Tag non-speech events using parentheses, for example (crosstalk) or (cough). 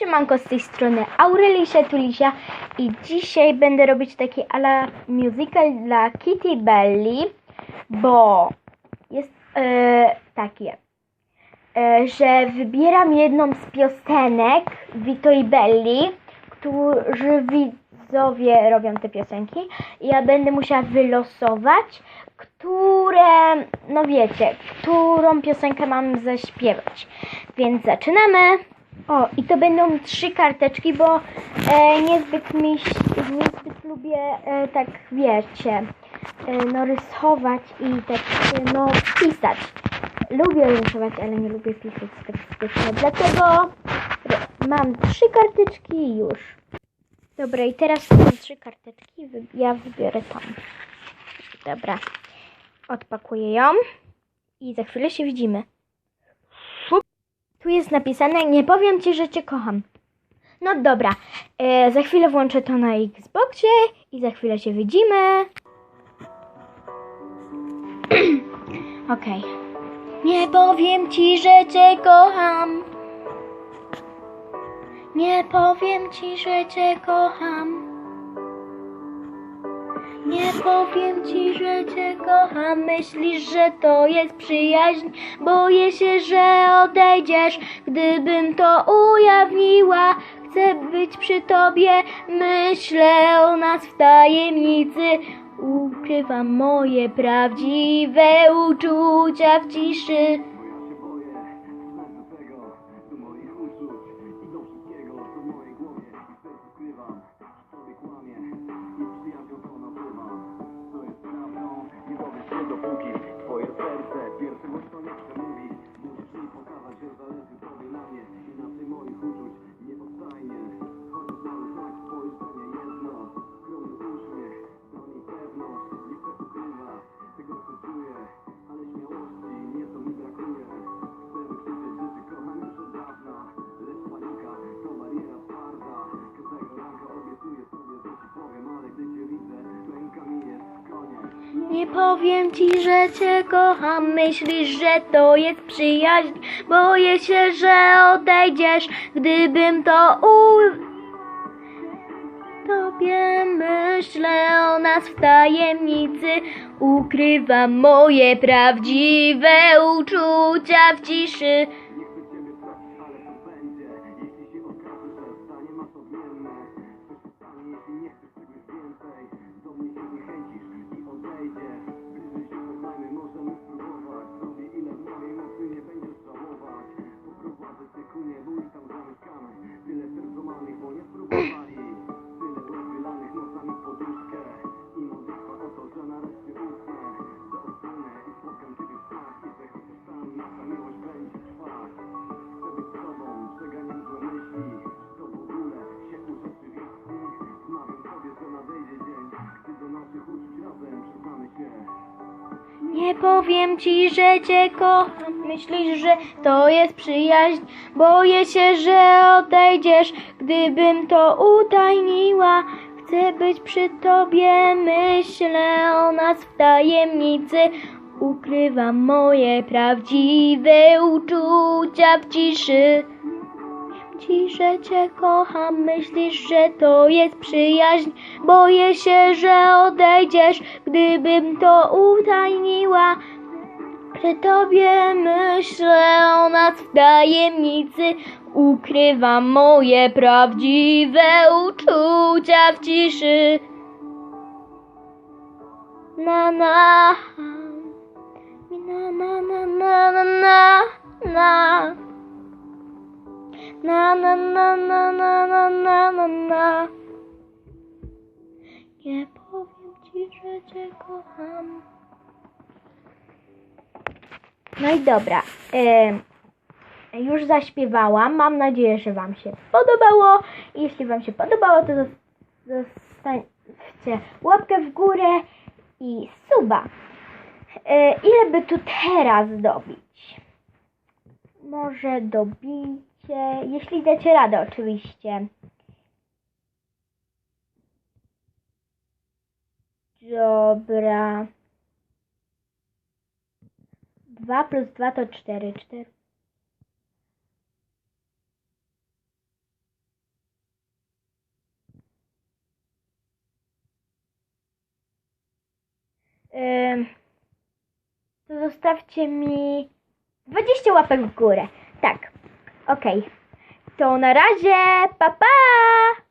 Siemanko z tej strony Aurelisia Tulisia i dzisiaj będę robić taki ala musical dla Kitty Belly, bo jest e, takie, e, że wybieram jedną z piosenek Vito i Belli, którzy widzowie robią te piosenki i ja będę musiała wylosować, które, no wiecie, którą piosenkę mam zaśpiewać. Więc zaczynamy! O, i to będą trzy karteczki, bo e, niezbyt mi, niezbyt lubię e, tak, wiecie, e, no rysować i tak, no pisać. Lubię rysować, ale nie lubię pisać tak dlatego mam trzy karteczki już. Dobra, i teraz mam trzy karteczki, ja wybiorę tą. Dobra, odpakuję ją i za chwilę się widzimy. Tu jest napisane, nie powiem ci, że cię kocham. No dobra, e, za chwilę włączę to na Xboxie i za chwilę się widzimy. (clears throat) Okej. Nie powiem ci, że cię kocham. Nie powiem ci, że cię kocham. Nie powiem ci, że cię kocham. Myślisz, że to jest przyjaźń. Boję się, że odejdziesz, gdybym to ujawniła. Chcę być przy tobie, myślę o nas w tajemnicy. Ukrywam moje prawdziwe uczucia w ciszy. Nie powiem ci, że cię kocham, myślisz, że to jest przyjaźń. Boję się, że odejdziesz, gdybym to u... Tobie myślę o nas w tajemnicy. Ukrywam moje prawdziwe uczucia w ciszy. Nie spróbowali Tyle łez wylanych nocami w poduszkę I modlitwa o to, że nareszcie usnę odsunę i spotkam ciebie w snach że chociaż tam nasza miłość będzie trwać Chcę być z tobą, przeganiam złe myśli to w ogóle się urzeczywistni? Wmawiam sobie, że nadejdzie dzień Gdy do naszych uczuć razem przyznamy się Nie powiem ci, że cię kocham. Myślisz, że to jest przyjaźń. Boję się, że odejdziesz, gdybym to utajniła. Chcę być przy tobie, myślę o nas w tajemnicy. Ukrywam moje prawdziwe uczucia w ciszy. Ci, że cię kocham, myślisz, że to jest przyjaźń. Boję się, że odejdziesz, gdybym to utajniła. Przy tobie myślę o nas w tajemnicy. Ukrywam moje prawdziwe uczucia w ciszy. Na na na na na na na na na na na na na na na na na na Nie powiem ci, że cię kocham. No i dobra. już zaśpiewałam. Mam nadzieję, że Wam się podobało. I jeśli Wam się podobało, to zos- zostawcie łapkę w górę i suba. E, ile by tu teraz dobić? Może dobicie, jeśli dacie radę oczywiście. Dobra. 2 plus 2 to 4, 4. To zostawcie mi 20 łapek w górę. Tak, okej. Okay. To na razie, pa pa!